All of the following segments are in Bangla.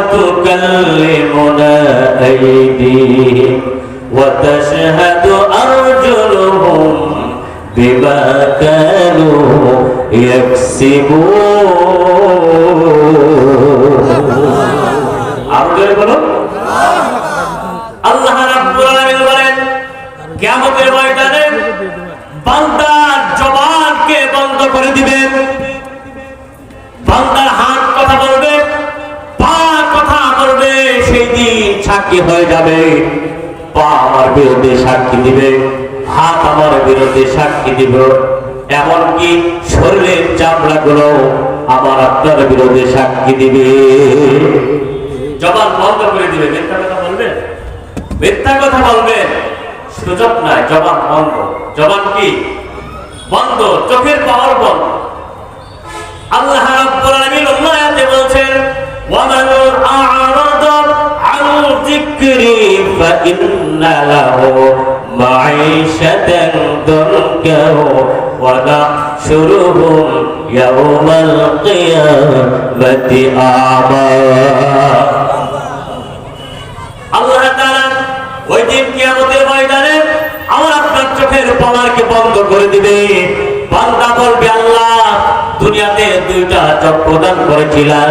وتكلمنا أيديهم وتشهد أرجلهم بما كانوا يكسبون আরো জোরে বলুন আল্লাহ রাব্বুল আলামিন বলেন কিয়ামতের ময়দানে বান্দার জবানকে বন্ধ করে দিবেন বান্দার সাক্ষী হয়ে যাবে। পা আমার বিরুদ্ধে সাক্ষী দিবে, হাত আমার বিরুদ্ধে সাক্ষী দিব। এমনকি শরীরের চামড়াগুলো আমার আপনার বিরুদ্ধে সাক্ষী দিবে। জবান বন্ধ করে দিবে, মিথ্যা কথা বলবেন মিথ্যা কথা বলবেন সুযোগ নাই, জবান বন্ধ। জবান কি? বন্ধ, চোখের পাওয়ার বন্ধ। আল্লাহ রাব্বুল আলামিন অন্য বলছেন ওয়ামান আ'রাদা ফাইন্না লাহু মাঈশাতান দুনকা ওয়া নাহশুরুহুম ইয়াওমাল কিয়ামাতি আমা। আল্লাহ ওই দিন কিয়ামতের ময়দানে আমার আপনার চোখের পাওয়ারকে বন্ধ করে দিবে। বান্দা বলবে, আল্লাহ, দুনিয়াতে দুইটা চোখ প্রদান করেছিলাম।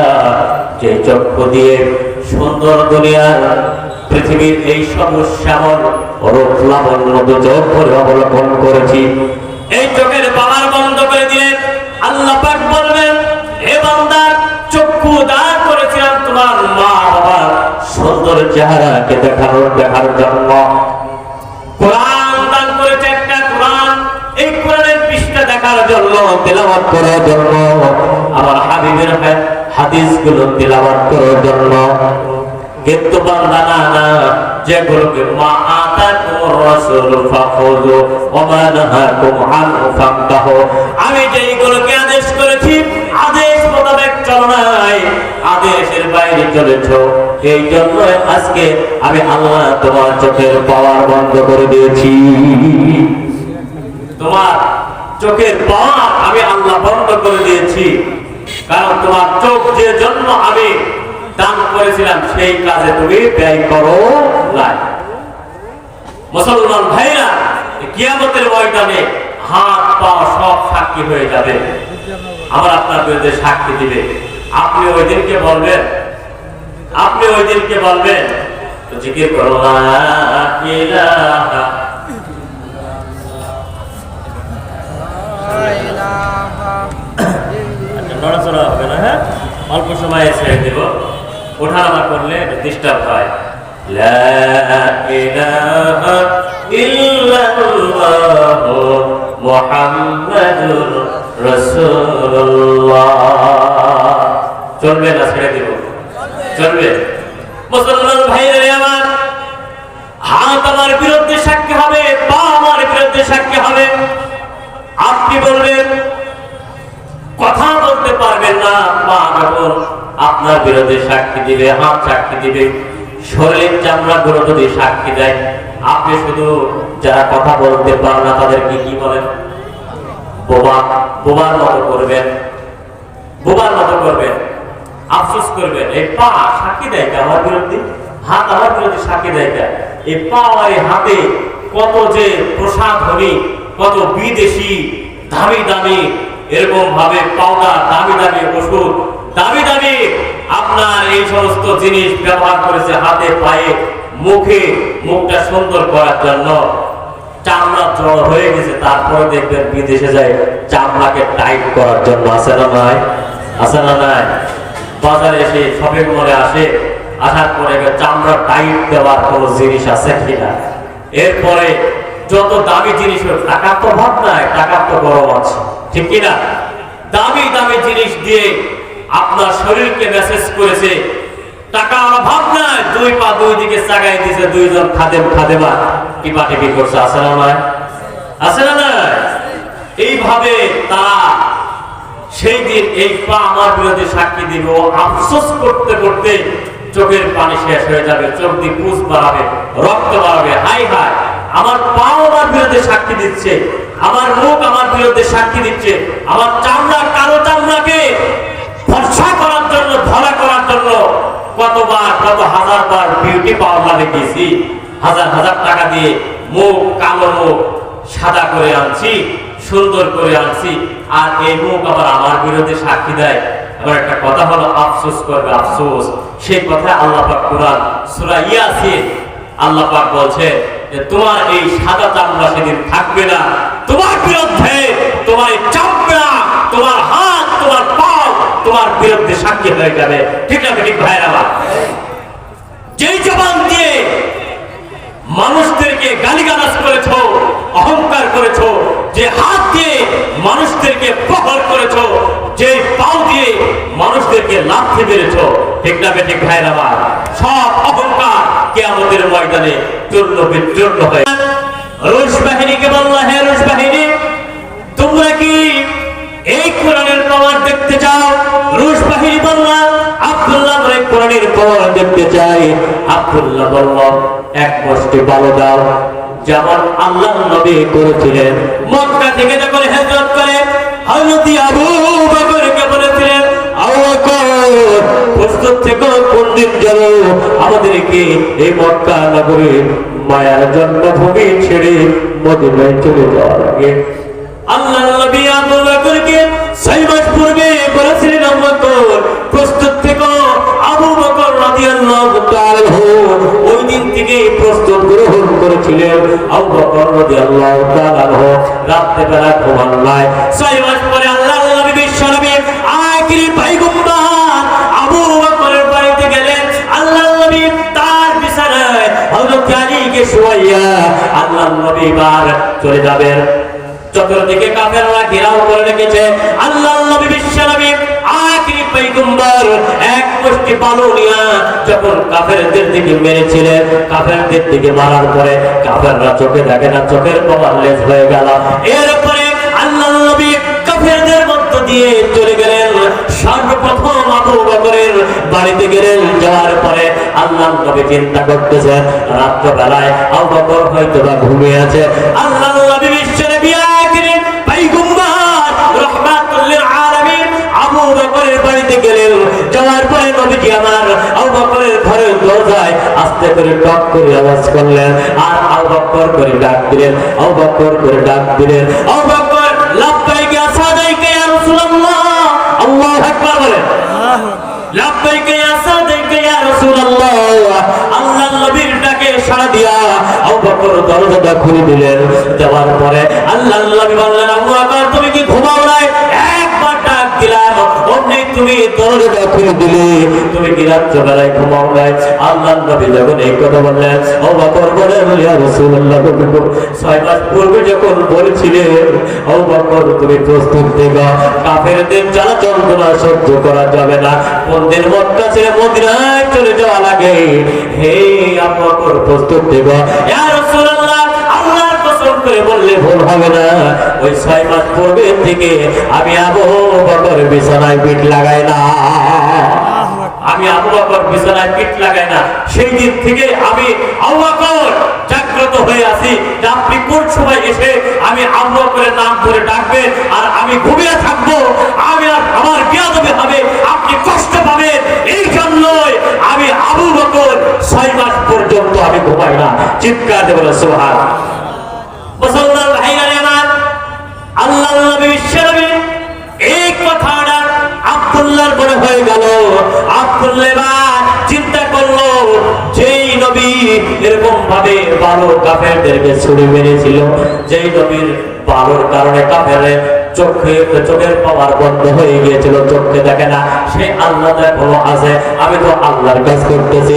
যে চক্ষু দিয়ে সুন্দর দুনিয়ার পৃথিবীর এই চোখ করে অবলম্বন করেছি। এই চোখের পাওয়ার বন্ধ করে আল্লাহ বলবেন একটা পৃষ্ঠা দেখার জন্য করার জন্য। আমার হাবিবের হাদিসগুলো তেলাওয়াত করার জন্য। কিন্তু বান্দা, না না যেগুলোকে মা আতা কুমুর রাসূল ফাখুযু ওয়া মা নাহাকুম আনহু ফান্তাহু আমি যেইগুলোকে আদেশ করেছি, আদেশ মোতাবেক চলো নাই। আদেশের বাইরে চলেছো। এই জন্য আজকে আমি আল্লাহ তোমার চোখের পাওয়ার বন্ধ করে দিয়েছি। তোমার চোখের পাওয়ার আমি আল্লাহ বন্ধ করে দিয়েছি। কারণ তোমার চোখ যে জন্য আমি দান করেছিলাম, সেই কাজে তুমি ব্যয় করো নাই। মুসলমান ভাইরা কিয়ামতের ময়দানে হাত, পা সব সাক্ষী হয়ে যাবে। আমার আপনার বিরুদ্ধে সাক্ষী দিবে। আপনি ওই দিনকে বলবেন, আপনি ওই দিনকে বলবেন জিকির করো নড়াচড়া হবে না হ্যাঁ? অল্প সময়ে ছেড়ে দেব। ওঠানামা করলে ডিস্টার্ব হয়। চলবে না ছেড়ে দেব। চলবে। মুসলমান ভাইরা আমার হাত আমার বিরুদ্ধে সাক্ষী হবে, পা আমার বিরুদ্ধে সাক্ষী হবে। আপনি বলবেন কথা বলতে পারবেন না। পা যখন আপনার বিরুদ্ধে সাক্ষী দিবে, হাত সাক্ষী দিবে। শরীরের চামড়া গুলো যদি সাক্ষী দেয়, আপনি শুধু যারা কথা বলতে পারেন না, তাদেরকে কি বলেন? বোবা, বোবার মতো করবেন। বোবার মতো করবেন। আফসোস করবেন, এই পা সাক্ষী দেয় আমার বিরুদ্ধে? হাত আমার বিরুদ্ধে সাক্ষী দেয় এই পা আর হাতে কত যে প্রসাধনী কত বিদেশি দামি দামি এরকম ভাবে পাউডার দামি দামি ওষুধ দামি দামি আপনার এই সমস্ত জিনিস ব্যবহার করেছে হাতে পায়ে, মুখে, মুখটা সুন্দর করার জন্য। চামড়া জড় হয়ে গেছে, তারপরে দেখবেন বিদেশে যায় চামড়াকে টাইট করার জন্য। না না বাজারে এসে শপিং মলে আসে, আসার পরে চামড়া টাইট দেওয়ার কোনো জিনিস আছে কিনা। এরপরে যত দামি জিনিস টাকার তো ভাব নাই টাকার তো গরম আছে। ঠিক কিনা? দামি দামি জিনিস দিয়ে আপনার শরীরকে মেসেজ করেছে, টাকা অভাব নাই দুই পা দুই দিকে চাগাই দিছে দুইজন খাদেম খাদেমা। টিপা টিপি করছে? আছে না নয় আছে না নয় এইভাবে তারা সেই দিন এই পা আমার বিরুদ্ধে সাক্ষী দিব। আফসোস করতে করতে চোখের পানি শেষ হয়ে যাবে, চোখ দিয়ে পুষ বাড়াবে, রক্ত বাড়াবে। হাই হাই, আমার পা আমার বিরুদ্ধে সাক্ষী দিচ্ছে। আমার মুখ আমার বিরুদ্ধে সাক্ষী দিচ্ছে। আমার চামড়া কালো চামড়াকে ভরসা করার জন্য, ধরা করার জন্য কতবার, কত হাজার বার বিউটি পাওয়ার গেছি হাজার হাজার টাকা দিয়ে মুখ, কালো মুখ সাদা করে আনছি, সুন্দর করে আনছি। আর এই মুখ আবার আমার বিরুদ্ধে সাক্ষী দেয়। এবার একটা কথা হলো, আফসোস করবে, আফসোস। সেই কথা আল্লাহ পাক কোরআন, সূরা ইয়াসিন, আল্লাহ পাক বলছে তোমার এই সাদা চামড়া সেদিন থাকবে না তোমার বিরুদ্ধে তোমার এই চামড়া, তোমার হাত, তোমার পাও, তোমার বিরুদ্ধে সাক্ষী হয়ে যাবে ঠিক না ঠিক ভাইরা আমার? যেই জবান দিয়ে মানুষদেরকে গালিগালাজ করেছ, অহংকার করেছ, যে হাত দিয়ে মানুষদেরকে প্রহর করেছ, যে পাও দিয়ে মানুষদেরকে লাথি মেরেছো, ঠিক না ঠিক ভাইরা আমার? সব ময়দানে চূর্ণ বিচূর্ণ হয়ে। রুশ বাহিনীকে বলল, হে রুশ বাহিনী, তোমরা কি এই কোরআনের পাওয়ার দেখতে চাও? রুশ বাহিনী বলল, আব্দুল্লাহ কোরআনের দেখতে চাই। আব্দুল্লাহ বলল, এক দাও, যেমন আল্লাহ নবী করেছিলেন। মক্কা থেকে যখন হেজরত করে, হযরত আবু বকরকে বলেছিলেন প্রস্তুত থেকে দিন যেন আমাদেরকে এই মক্কা নগরী মায়ার জন্মভূমি ছেড়ে মদিনায় চলে যাওয়া লাগে। আল্লাহ নবী ছয় মাস পূর্বে বলেছিলেন আবু বকর প্রস্তুত থেকো। আবু বকর রাদিয়াল্লাহু তাআলা ওই দিন থেকে প্রস্তুত গ্রহণ করেছিলেন। আবু বকর রাদিয়াল্লাহু তাআলা রাত্রে বেলা ঘুমান নাই ছয় মাস আলীকে আল্লাহ চলে যাবেন চতুর্দিকে কাফেররা ঘেরাও করে রেখেছে। আল্লাহ নবী বিশ্ব নবী, আখিরি এক মুষ্টি বালু নিয়া যখন কাফেরদের দিকে মেরেছিলেন কাফেরদের দিকে মারার পরে কাফেররা চোখে দেখে না, চোখের পাওয়ার লেজ হয়ে গেল। এরপরে আল্লাহ নবী কাফেরদের মধ্য দিয়ে চলে সর্বপ্রথম আবু বকরের বাড়িতে গেলেন, যাওয়ার পরে আল্লাহ নবী চিন্তা করতেছেন রাত্র বেলায় আবু বকর হয়তো বা ঘুমিয়ে আছে। আল্লাহ নবী বিশ্ব নবী আখিরি পয়গম্বর রহমাতুল লিল আলামিন আবু বকরের বাড়িতে গেলেন। যাওয়ার পরে নবীজি আমার আবু বকরের ঘরের দরজায় আস্তে করে টক করে আওয়াজ করলেন, আর আবু বকর করে ডাক দিলেন, আবু বকর করে ডাক দিলেন, আবু বকর, লাব্বাইক, ইয়া সাদাইক, ইয়া রাসূলুল্লাহ, আল্লাহু দরজাটা খুলে দিলেন। দেওয়ার পরে বকর তুমি কি ঘুমাও নাই? দরজা প্রস্তুত যন্ত্রণা সহ্য করা যাবে না। কোন দিন মক্কা ছেড়ে মদিনায় চলে যাওয়া লাগে হে আবু প্রস্তুত থেকো। ইয়া করে বললে ভুল হবে না। ওই ছয় মাস পূর্বে থেকে আমি আবু বকর বিছানায় পিঠ লাগাই না। আমি আবু বকর বিছানায় পিঠ লাগাই না। সেই দিন থেকে আমি আবু বকর জাগ্রত হয়ে আছি আপনি কোন সময় এসে আমি নাম আর আমি ঘুমিয়ে থাকব। আমি আর আমার বিয়াদবে হবে। আপনি কষ্ট পাবেন। এই জন্যই আমি আবু বকর ছয় মাস পর্যন্ত আমি ঘুমাই না। চিৎকার দেবো সোহান হয়ে গেল। আব্দুল্লাহ এবার চিন্তা করল, যেই নবী এরকম ভাবে বারো কাফেরদেরকে ছুড়ে মেরেছিল, যেই নবীর বারোর কারণে কাফেরে চোখে, চোখের পাওয়ার বন্ধ হয়ে গিয়েছিল, চোখে দেখে না, সে আল্লাহ আছে, আমি তো আল্লাহর কাজ করতেছি।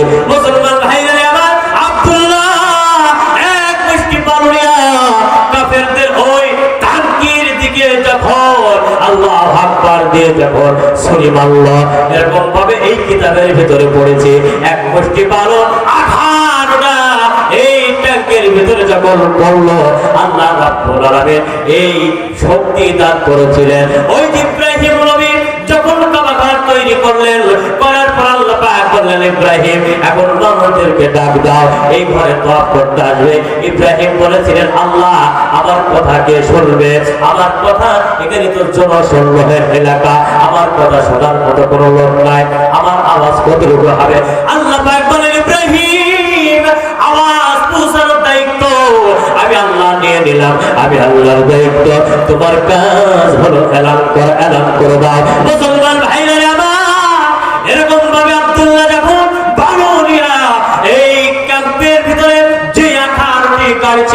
এরকম ভাবে এই কিতাবের ভিতরে পড়েছে, এক মুষ্টি পালন আঠারোটা। এই ট্যাঙ্কের ভিতরে যখন পড়ল, আল্লাহ এই শক্তি দান করেছিলেন। ওই ইব্রাহিম নবী যখন কাবা তৈরি করলেন বললেন, ইব্রাহিম, এখন মানুষদেরকে ডাক দাও, এই ঘরে তপ করতে আসবে। ইব্রাহিম বলেছিলেন, আল্লাহ, আমার কথা কে শুনবে? আমার কথা এখানে তো জনসংগ্রহের এলাকা। আমার কথা শোনার মতো কোনো লোক নাই। আমার আওয়াজ কতটুকু হবে? আল্লাহ পাক বলেন, ইব্রাহিম আমি আল্লাহ নিয়ে নিলাম, আমি আল্লাহর দায়িত্ব। তোমার কাজ হলো এলান কর, এলান করে দাও।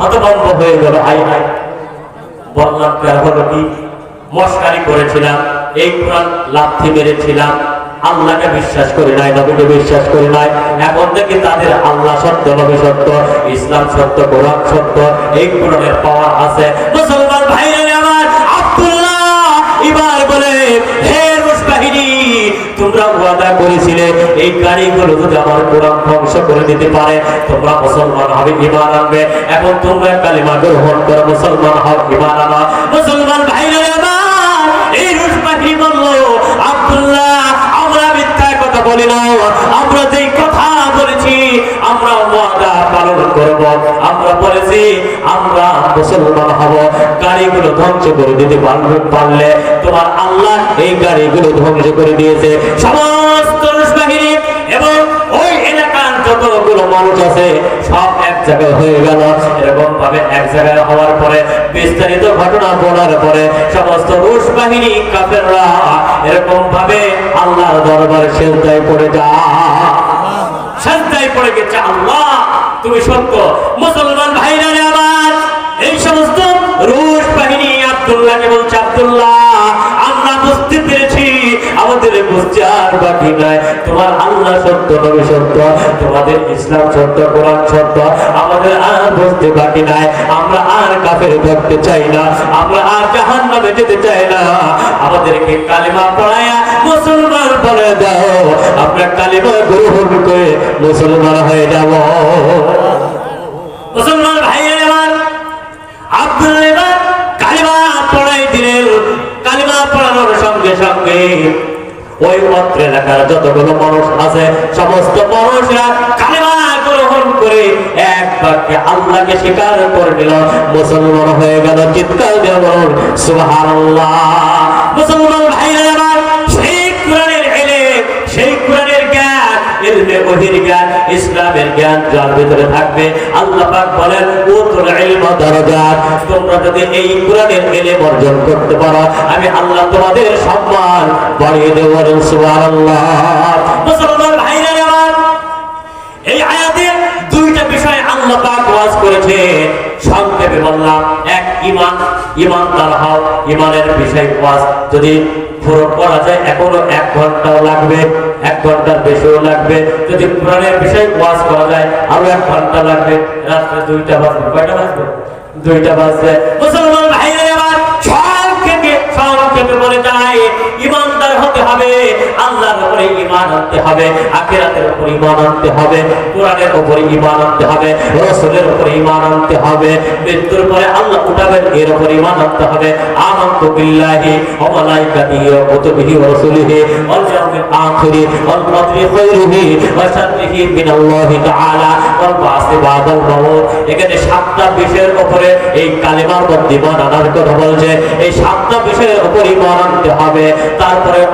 হতভম্ব হয়ে গেল আই আই মস্কারি করেছিলাম, এই কোরআন লাথি মেরেছিলাম। আল্লাহকে বিশ্বাস করি নাই, নবীকে বিশ্বাস করি নাই। এখন থেকে তাদের আল্লাহ সত্য, নবী সত্য, ইসলাম সত্য, কোরআন সত্য, এই কোরআনের পাওয়ার আছে। মুসলমান তোমরা ওয়াদা করেছিলে, এই গাড়িগুলো যদি আমার কোরআন ধ্বংস করে দিতে পারে, তোমরা মুসলমান হবে ইমান আনবে। এখন তোমরা কালিমা গ্রহণ করো, মুসলমান হও ইমান আনা। মুসলমান ভাইরা আব্দুল্লাহ, আমরা মিথ্যা কথা বলি আমরা যেই কথা বলেছি, আমরা ওয়াদা পালন করব। আমরা বলেছি, আমরা মুসলমান হব, গাড়িগুলো ধ্বংস করে দিতে পারবে, পারলে তোমার আল্লাহ এই গাড়িগুলো ধ্বংস করে দিয়েছে। সমস্ত বাহিনী এবং ওই এলাকার যতগুলো মানুষ আছে, সব এক জায়গায় হয়ে গেল। এরকম ভাবে এক জায়গায় হওয়ার পরে, বিস্তারিত ঘটনা বলার পরে, সমস্ত রুশ বাহিনী এরকম ভাবে পড়ে পড়ে গেছে আল্লাহ। তুমি সত্য, মুসলমান আব্দুল্লাহকে বলছে আব্দুল্লাহ আমরা বুঝতে পেরেছি আমাদের বুঝতে আর বাকি নাই। তোমার আল্লাহ সত্য নবী সত্য তোমাদের ইসলাম সত্য কোরআন সত্য আমাদের আর বুঝতে বাকি নাই। আমরা আর কাফের ধরতে চাই না আমরা আর জাহান নামে যেতে চাই না। আমাদেরকে কালিমা পড়ায়া মুসলমান বলে দাও। আমরা কালিমা গ্রহণ করে মুসলমান হয়ে যাব। মুসলমান ভাইয়ের আমার আব্দুল এবার কালিমা পড়াই দিলেন কালিমা পড়ানোর সঙ্গে সঙ্গে ওই অত্র এলাকার যতগুলো মানুষ আছে, সমস্ত মানুষরা কালিমা গ্রহণ করে এক বাক্যে আল্লাহকে স্বীকার করে নিল। মুসলমান হয়ে গেল চিৎকার দিয়ে বলুন মুসলমান ভাইরা ইলমে ওহির জ্ঞান, ইসলামের জ্ঞান যার ভিতরে থাকবে, আল্লাহ পাক বলেন, উতুল ইলমা দারাজাত তোমরা যদি এই কোরআনের ইলম অর্জন করতে পারো, আমি আল্লাহ তোমাদের সম্মান বাড়িয়ে দেব সুবহানাল্লাহ। মুসলমান ভাইরা আমার, এই আয়াতে দুইটা বিষয় আল্লাহ পাক ওয়াজ করেছে। সংক্ষেপে বললাম, এক ইমান ইমানদার হও ইমানের বিষয় ওয়াজ যদি পুরো করা যায়, এখনও এক ঘন্টাও লাগবে, এক ঘণ্টার বেশিও লাগবে। যদি কোরআনের বিষয় ওয়াজ করা যায় আরও এক ঘণ্টা লাগবে। রাত্রে দুইটা বাজবে, কয়টা বাজবে? দুইটা বাজবে। মুসলমান ভাইরা আমার সব থেকে বলে যায়। ইমান আনতে হবে উপরে ইমান আনতে হবে, কোরআনের উপরে ইমান আনতে হবে, রাসূলের উপরে ইমান আনতে হবে, মৃত্যুর পরে আল্লাহ উঠাবেন, এর উপরে ইমান আনতে হবে। বিল্লাহি তাআলা এখানে সাতটা বিষয়ের উপরে এই কালিমার ইমান আনার কথা বলছে। এই সাতটা বিষয়ের উপর ইমান আনতে হবে। তারপরে